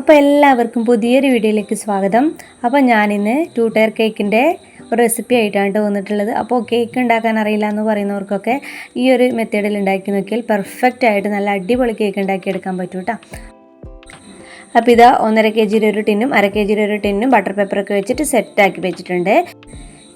അപ്പോൾ എല്ലാവർക്കും പുതിയൊരു വീഡിയോയിലേക്ക് സ്വാഗതം. അപ്പോൾ ഞാനിന്ന് ടൂ ടയർ കേക്കിന്റെ ഒരു റെസിപ്പി ആയിട്ടാണ് ട്ടോ വന്നിട്ടുള്ളത്. അപ്പോൾ കേക്ക് ഉണ്ടാക്കാൻ അറിയില്ല എന്ന് പറയുന്നവർക്കൊക്കെ ഈ ഒരു മെത്തേഡിൽ ഉണ്ടാക്കി നോക്കിയാൽ പെർഫെക്റ്റ് ആയിട്ട് നല്ല അടിപൊളി കേക്ക് ഉണ്ടാക്കിയെടുക്കാൻ പറ്റും കേട്ടോ. അപ്പോൾ ഇതാ ഒന്നര കെ ജിയുടെ ഒരു ടിന്നും അര കെ ജിയുടെ ഒരു ടിന്നും ബട്ടർ പേപ്പറൊക്കെ വെച്ചിട്ട് സെറ്റാക്കി വെച്ചിട്ടുണ്ട്.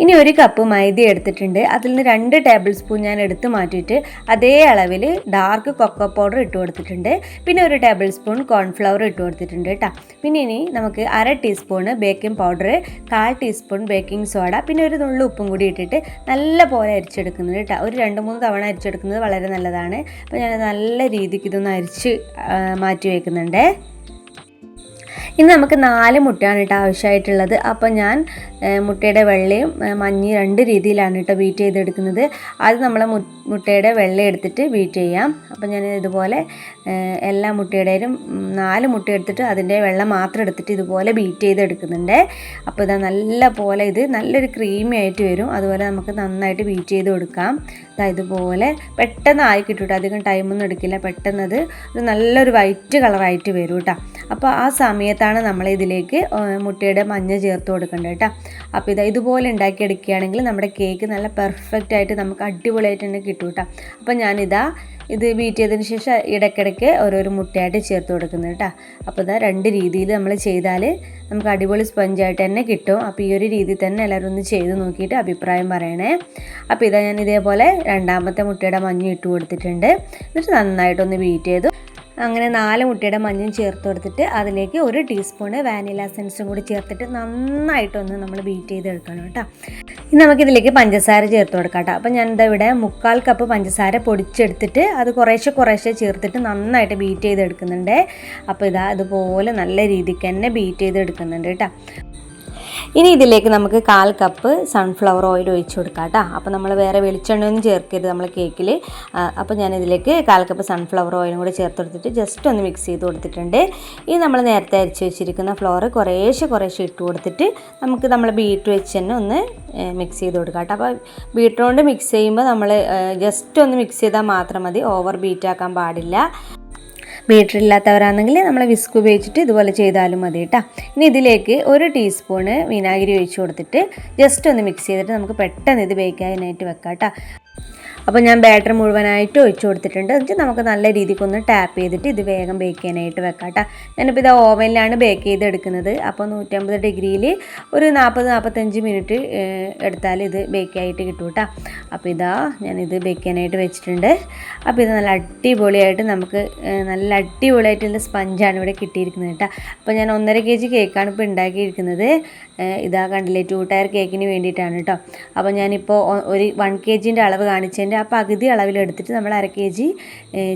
ഇനി ഒരു കപ്പ് മൈദ എടുത്തിട്ടുണ്ട്. അതിൽ നിന്ന് രണ്ട് ടേബിൾ സ്പൂൺ ഞാൻ എടുത്ത് മാറ്റിയിട്ട് അതേ അളവിൽ ഡാർക്ക് കൊക്കോ പൗഡർ ഇട്ട് കൊടുത്തിട്ടുണ്ട്. പിന്നെ ഒരു ടേബിൾ സ്പൂൺ കോൺഫ്ലവർ ഇട്ട് കൊടുത്തിട്ടുണ്ട് കേട്ടോ പിന്നെ ഇനി നമുക്ക് അര ടീസ്പൂൺ ബേക്കിംഗ് പൗഡർ കാൽ ടീസ്പൂൺ ബേക്കിംഗ് സോഡ പിന്നെ ഒരു നുള്ളു ഉപ്പും കൂടി ഇട്ടിട്ട് നല്ല പോലെ അരിച്ചെടുക്കുന്നത് കേട്ടോ ഒരു രണ്ട് മൂന്ന് തവണ അരിച്ചെടുക്കുന്നത് വളരെ നല്ലതാണ്. അപ്പോൾ ഞാൻ നല്ല രീതിക്ക് ഇതൊന്ന് അരിച്ച് മാറ്റി വയ്ക്കുന്നുണ്ട് ഇന്ന് നമുക്ക് നാല് മുട്ടയാണ് കേട്ടോ ആവശ്യമായിട്ടുള്ളത്. അപ്പോൾ ഞാൻ മുട്ടയുടെ വെള്ളയും മഞ്ഞയും രണ്ട് രീതിയിലാണ് കേട്ടോ ബീറ്റ് ചെയ്തെടുക്കുന്നത്. ആദ്യം നമ്മൾ മുട്ടയുടെ വെള്ള എടുത്തിട്ട് ബീറ്റ് ചെയ്യാം. അപ്പോൾ ഞാൻ ഇതുപോലെ എല്ലാ മുട്ടയുടെയും നാല് മുട്ട എടുത്തിട്ട് അതിന്റെ വെള്ളം മാത്രം എടുത്തിട്ട് ഇതുപോലെ ബീറ്റ് ചെയ്തെടുക്കുന്നുണ്ട്. അപ്പോൾ ഇതാ നല്ല പോലെ ഇത് നല്ലൊരു ക്രീമി ആയിട്ട് വരും. അതുപോലെ നമുക്ക് നന്നായിട്ട് ബീറ്റ് ചെയ്ത് കൊടുക്കാം. ഇതാ ഇതുപോലെ പെട്ടെന്ന് ആയി കിട്ടും ട്ടോ. അധികം ടൈമൊന്നും എടുക്കില്ല. പെട്ടെന്ന് അത് നല്ലൊരു വൈറ്റ് കളറായിട്ട് വരും കേട്ടോ. അപ്പോൾ ആ സമയത്താണ് നമ്മൾ ഇതിലേക്ക് മുട്ടയുടെ മഞ്ഞ ചേർത്ത് കൊടുക്കേണ്ടത് കേട്ടോ. അപ്പോൾ ഇത് ഇതുപോലെ ഉണ്ടാക്കിയെടുക്കുകയാണെങ്കിൽ നമ്മുടെ കേക്ക് നല്ല പെർഫെക്റ്റ് ആയിട്ട് നമുക്ക് അടിപൊളിയായിട്ട് തന്നെ കിട്ടും കേട്ടോ. അപ്പോൾ ഞാനിതാ ഇത് ബീറ്റ് ചെയ്തതിന് ശേഷം ഇടയ്ക്കിടയ്ക്ക് ഓരോരോ മുട്ടയായിട്ട് ചേർത്ത് കൊടുക്കുന്നത് കേട്ടോ. അപ്പോൾ ഇതാ രണ്ട് രീതിയിൽ നമ്മൾ ചെയ്താൽ നമുക്ക് അടിപൊളി സ്പഞ്ചായിട്ട് തന്നെ കിട്ടും. അപ്പോൾ ഈ ഒരു രീതി തന്നെ എല്ലാവരും ഒന്ന് ചെയ്ത് നോക്കിയിട്ട് അഭിപ്രായം പറയണേ. അപ്പോൾ ഇതാ ഞാൻ ഇതേപോലെ രണ്ടാമത്തെ മുട്ടയുടെ മഞ്ഞ ഇട്ട് കൊടുത്തിട്ടുണ്ട്. എന്നിട്ട് നന്നായിട്ടൊന്ന് ബീറ്റ് ചെയ്തു. അങ്ങനെ നാല് മുട്ടയുടെ മഞ്ഞും ചേർത്ത് കൊടുത്തിട്ട് അതിലേക്ക് ഒരു ടീസ്പൂണ് വാനില എസൻസും കൂടി ചേർത്തിട്ട് നന്നായിട്ടൊന്ന് നമ്മൾ ബീറ്റ് ചെയ്ത് എടുക്കണം കേട്ടോ. ഇനി നമുക്കിതിലേക്ക് പഞ്ചസാര ചേർത്ത് കൊടുക്കാം കേട്ടോ. ഞാൻ ഇതാ ഇവിടെ മുക്കാൽ കപ്പ് പഞ്ചസാര പൊടിച്ചെടുത്തിട്ട് അത് കുറേശ്ശെ കുറേശ്ശെ ചേർത്തിട്ട് നന്നായിട്ട് ബീറ്റ് ചെയ്തെടുക്കുന്നുണ്ട്. അപ്പോൾ ഇതാ ഇതുപോലെ നല്ല രീതിക്ക് തന്നെ ബീറ്റ് ചെയ്തെടുക്കുന്നുണ്ട് കേട്ടോ. ഇനി ഇതിലേക്ക് നമുക്ക് കാൽ കപ്പ് സൺഫ്ലവർ ഓയിൽ ഒഴിച്ച് കൊടുക്കാം കേട്ടോ. അപ്പോൾ നമ്മൾ വേറെ വെളിച്ചെണ്ണയൊന്നും ചേർക്കരുത് നമ്മൾ കേക്കിൽ അപ്പോൾ ഞാൻ ഇതിലേക്ക് കാൽ കപ്പ് സൺഫ്ലവർ ഓയിലും കൂടി ചേർത്ത് കൊടുത്തിട്ട് ജസ്റ്റ് ഒന്ന് മിക്സ് ചെയ്ത് കൊടുത്തിട്ടുണ്ട്. ഇനി നമ്മൾ നേരത്തെ അരിച്ച് വെച്ചിരിക്കുന്ന ഫ്ലോർ കുറേശ്ശെ കുറേശ്ശെ ഇട്ട് കൊടുത്തിട്ട് നമുക്ക് നമ്മൾ ബീറ്റ് വെച്ച് തന്നെ ഒന്ന് മിക്സ് ചെയ്ത് കൊടുക്കാം കേട്ടോ. അപ്പോൾ ബീറ്റ് കൊണ്ട് മിക്സ് ചെയ്യുമ്പോൾ നമ്മൾ ജസ്റ്റ് ഒന്ന് മിക്സ് ചെയ്താൽ മാത്രം മതി. ഓവർ ബീറ്റാക്കാൻ പാടില്ല. ബീറ്റർ ഇല്ലാത്തവരാണെങ്കിൽ നമ്മൾ വിസ്ക് ഉപയോഗിച്ചിട്ട് ഇതുപോലെ ചെയ്താലും മതി കേട്ടോ ഇനി ഇതിലേക്ക് ഒരു ടീസ്പൂണ് വിനാഗിരി ഒഴിച്ചു കൊടുത്തിട്ട് ജസ്റ്റ് ഒന്ന് മിക്സ് ചെയ്തിട്ട് നമുക്ക് പെട്ടെന്ന് ഇത് ബേക്കാനായിട്ട് വെക്കാം കേട്ടോ അപ്പോൾ ഞാൻ ബാറ്റർ മുഴുവനായിട്ട് ഒഴിച്ച് കൊടുത്തിട്ടുണ്ട്. എന്നിട്ട് നമുക്ക് നല്ല രീതിക്ക് ഒന്ന് ടാപ്പ് ചെയ്തിട്ട് ഇത് വേഗം ബേക്ക് ചെയ്യാനായിട്ട് വെക്കാം കേട്ടോ ഞാനിപ്പോൾ ഇത് ഓവനിലാണ് ബേക്ക് ചെയ്തെടുക്കുന്നത്. അപ്പോൾ നൂറ്റമ്പത് ഡിഗ്രിയിൽ ഒരു നാൽപ്പത് നാൽപ്പത്തഞ്ച് മിനിറ്റ് എടുത്താൽ ഇത് ബേക്ക് ആയിട്ട് കിട്ടും കേട്ടോ അപ്പോൾ ഇതാ ഞാനിത് ബേക്ക് ചെയ്യാനായിട്ട് വെച്ചിട്ടുണ്ട്. അപ്പോൾ ഇത് നല്ല അടിപൊളിയായിട്ട് നമുക്ക് നല്ല അടിപൊളിയായിട്ടുള്ള സ്പഞ്ചാണ് ഇവിടെ കിട്ടിയിരിക്കുന്നത് കേട്ടോ അപ്പോൾ ഞാൻ ഒന്നര കെ ജി കേക്കാണ് ഇപ്പോൾ ഉണ്ടാക്കിയിരിക്കുന്നത്. ഇതാ കണ്ടില്ലേ ടു ടയർ കേക്കിന് വേണ്ടിയിട്ടാണ് കേട്ടോ അപ്പോൾ ഞാനിപ്പോൾ ഒരു വൺ കെ ജിന്റെ അളവ് കാണിച്ചതിന്റെ ആ പകുതി അളവിലെടുത്തിട്ട് നമ്മൾ അര കെ ജി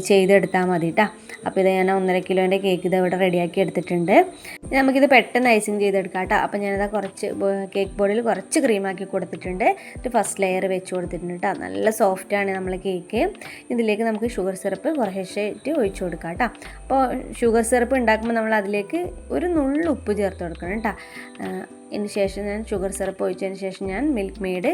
ചെയ്തെടുത്താൽ മതി കേട്ടോ അപ്പോൾ ഇത് ഞാൻ ഒന്നര കിലോന്റെ കേക്ക് ഇത് ഇവിടെ റെഡിയാക്കി എടുത്തിട്ടുണ്ട്. നമുക്കിത് പെട്ടെന്ന് ഐസിങ് ചെയ്തെടുക്കാം കേട്ടോ അപ്പോൾ ഞാനിത് കുറച്ച് കേക്ക് ബോർഡിൽ കുറച്ച് ക്രീമാക്കി കൊടുത്തിട്ടുണ്ട്. ഒരു ഫസ്റ്റ് ലെയർ വെച്ച് കൊടുത്തിട്ടുണ്ട് കേട്ടോ നല്ല സോഫ്റ്റാണ് നമ്മൾ കേക്ക് ഇതിലേക്ക് നമുക്ക് ഷുഗർ സിറപ്പ് കുറേശ്ശായിട്ട് ഒഴിച്ച് കൊടുക്കാം കേട്ടോ അപ്പോൾ ഷുഗർ സിറപ്പ് ഉണ്ടാക്കുമ്പോൾ നമ്മൾ അതിലേക്ക് ഒരു നുള്ളു ഉപ്പ് ചേർത്ത് കൊടുക്കണം കേട്ടോ ഇതിന് ശേഷം ഞാൻ ഷുഗർ സിറപ്പ് ഒഴിച്ചതിന് ശേഷം ഞാൻ മിൽക്ക് മെയ്ഡ്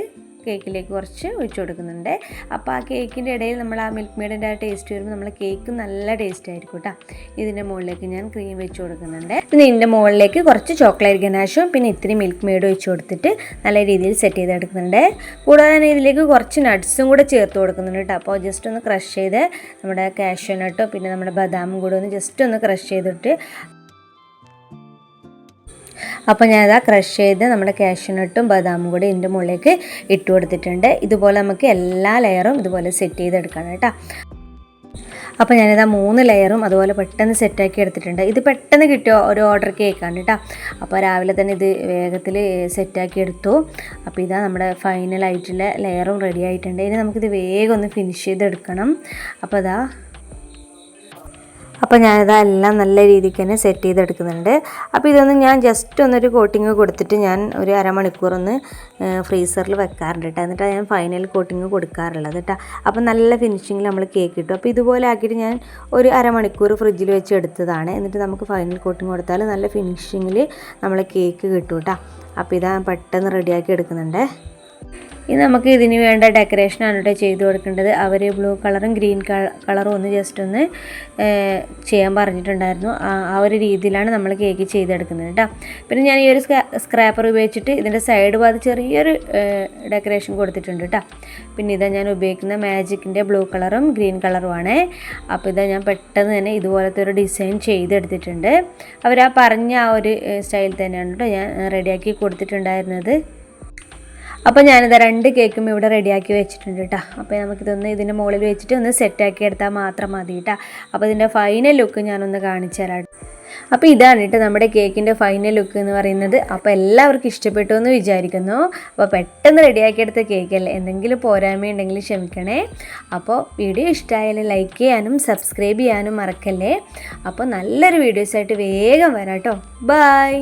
കേക്കിലേക്ക് കുറച്ച് ഒഴിച്ചു കൊടുക്കുന്നുണ്ട്. അപ്പോൾ ആ കേക്കിന്റെ ഇടയിൽ നമ്മൾ ആ മിൽക്ക് മെയ്ഡിന്റെ ആ ടേസ്റ്റ് വരുമ്പോൾ നമ്മളെ കേക്ക് നല്ല ടേസ്റ്റ് ആയിരിക്കും കേട്ടോ ഇതിന്റെ മുകളിലേക്ക് ഞാൻ ക്രീം വെച്ച് കൊടുക്കുന്നുണ്ട്. പിന്നെ ഇതിന്റെ മുകളിലേക്ക് കുറച്ച് ചോക്ലേറ്റ് ഗനാഷും പിന്നെ ഇത്തിരി മിൽക്ക് മെയ്ഡ് ഒഴിച്ച് കൊടുത്തിട്ട് നല്ല രീതിയിൽ സെറ്റ് ചെയ്തെടുക്കുന്നുണ്ട്. കൂടാതെ തന്നെ ഇതിലേക്ക് കുറച്ച് നട്ട്സും കൂടെ ചേർത്ത് കൊടുക്കുന്നുണ്ട് കേട്ടോ അപ്പോൾ ജസ്റ്റ് ഒന്ന് ക്രഷ് ചെയ്ത് നമ്മുടെ കാഷ്യൂ നട്ടോ പിന്നെ നമ്മുടെ ബദാമും കൂടെ ഒന്ന് ജസ്റ്റ് ഒന്ന് ക്രഷ് ചെയ്തിട്ട് അപ്പോൾ ഞാനത് ക്രഷ് ചെയ്ത് നമ്മുടെ കാഷ്യൂനട്ടും ബദാമും കൂടി ഇതിന്റെ മുകളിലേക്ക് ഇട്ട് കൊടുത്തിട്ടുണ്ട്. ഇതുപോലെ നമുക്ക് എല്ലാ ലെയറും ഇതുപോലെ സെറ്റ് ചെയ്തെടുക്കണം കേട്ടോ. അപ്പോൾ ഞാനിതാ മൂന്ന് ലെയറും അതുപോലെ പെട്ടെന്ന് സെറ്റാക്കി എടുത്തിട്ടുണ്ട്. ഇത് പെട്ടെന്ന് കിട്ടിയ? ഒരു ഓർഡർ കേക്കാണ് കേട്ടോ. അപ്പോൾ രാവിലെ തന്നെ ഇത് വേഗത്തിൽ സെറ്റാക്കി എടുത്തു. അപ്പോൾ ഇതാ നമ്മുടെ ഫൈനലായിട്ടുള്ള ലെയറും റെഡി ആയിട്ടുണ്ട്. ഇനി നമുക്കിത് വേഗം ഒന്ന് ഫിനിഷ് ചെയ്തെടുക്കണം. അപ്പോൾ ഇതാ അപ്പോൾ ഞാനിതെല്ലാം നല്ല രീതിക്ക് തന്നെ സെറ്റ് ചെയ്തെടുക്കുന്നുണ്ട്. അപ്പോൾ ഇതൊന്ന് ഞാൻ ജസ്റ്റ് ഒന്നൊരു കോട്ടിങ് കൊടുത്തിട്ട് ഞാൻ ഒരു അരമണിക്കൂർ ഒന്ന് ഫ്രീസറിൽ വെക്കാറുണ്ട് കേട്ടോ എന്നിട്ട് ഞാൻ ഫൈനൽ കോട്ടിങ് കൊടുക്കാറുള്ളത് കേട്ടോ അപ്പോൾ നല്ല ഫിനിഷിങ്ങിൽ നമ്മൾ കേക്ക് കിട്ടും അപ്പോൾ ഇതുപോലെ ആക്കിയിട്ട് ഞാൻ ഒരു അരമണിക്കൂർ ഫ്രിഡ്ജിൽ വെച്ച് എടുത്തതാണ്. എന്നിട്ട് നമുക്ക് ഫൈനൽ കോട്ടിങ് കൊടുത്താൽ നല്ല ഫിനിഷിങ്ങിൽ നമ്മൾ കേക്ക് കിട്ടും കേട്ടോ അപ്പോൾ ഇതാ പെട്ടെന്ന് റെഡിയാക്കി എടുക്കുന്നുണ്ട്. ഇനി നമുക്ക് ഇതിന് വേണ്ട ഡെക്കറേഷനാണ് കേട്ടോ ചെയ്ത് കൊടുക്കേണ്ടത്. അവർ ബ്ലൂ കളറും ഗ്രീൻ കളറും ഒന്ന് ജസ്റ്റ് ഒന്ന് ചെയ്യാൻ പറഞ്ഞിട്ടുണ്ടായിരുന്നു. ആ ഒരു രീതിയിലാണ് നമ്മൾ കേക്ക് ചെയ്തെടുക്കുന്നത് കേട്ടോ പിന്നെ ഞാൻ ഈ ഒരു സ്ക്രാപ്പർ ഉപയോഗിച്ചിട്ട് ഇതിന്റെ സൈഡ് ഭാഗത്ത് ചെറിയൊരു ഡെക്കറേഷൻ കൊടുത്തിട്ടുണ്ട് കേട്ടോ പിന്നെ ഇതാ ഞാൻ ഉപയോഗിക്കുന്ന മാജിക്കിന്റെ ബ്ലൂ കളറും ഗ്രീൻ കളറുമാണ് അപ്പോൾ ഇതാ ഞാൻ പെട്ടെന്ന് തന്നെ ഇതുപോലത്തെ ഒരു ഡിസൈൻ ചെയ്തെടുത്തിട്ടുണ്ട്. അവർ ആ പറഞ്ഞ ആ ഒരു സ്റ്റൈൽ തന്നെയാണ് കേട്ടോ ഞാൻ റെഡിയാക്കി കൊടുത്തിട്ടുണ്ടായിരുന്നത്. അപ്പോൾ ഞാനിത് രണ്ട് കേക്കും ഇവിടെ റെഡിയാക്കി വെച്ചിട്ടുണ്ട് കേട്ടോ അപ്പോൾ നമുക്കിതൊന്ന് ഇതിന്റെ മുകളിൽ വെച്ചിട്ട് ഒന്ന് സെറ്റാക്കി എടുത്താൽ മാത്രം മതി കേട്ടോ അപ്പോൾ ഇതിന്റെ ഫൈനൽ ലുക്ക് ഞാനൊന്ന് കാണിച്ചു തരാം അപ്പോൾ ഇതാണ് കേട്ടോ നമ്മുടെ കേക്കിന്റെ ഫൈനൽ ലുക്ക് എന്ന് പറയുന്നത്. അപ്പോൾ എല്ലാവർക്കും ഇഷ്ടപ്പെട്ടു എന്ന് വിചാരിക്കുന്നു. അപ്പോൾ പെട്ടെന്ന് റെഡിയാക്കിയെടുത്ത കേക്കല്ലേ? എന്തെങ്കിലും പോരായ്മ ഉണ്ടെങ്കിൽ ക്ഷമിക്കണേ. അപ്പോൾ വീഡിയോ ഇഷ്ടമായാൽ ലൈക്ക് ചെയ്യാനും സബ്സ്ക്രൈബ് ചെയ്യാനും മറക്കല്ലേ? അപ്പോൾ നല്ലൊരു വീഡിയോസായിട്ട് വേഗം വരാം കേട്ടോ ബായ്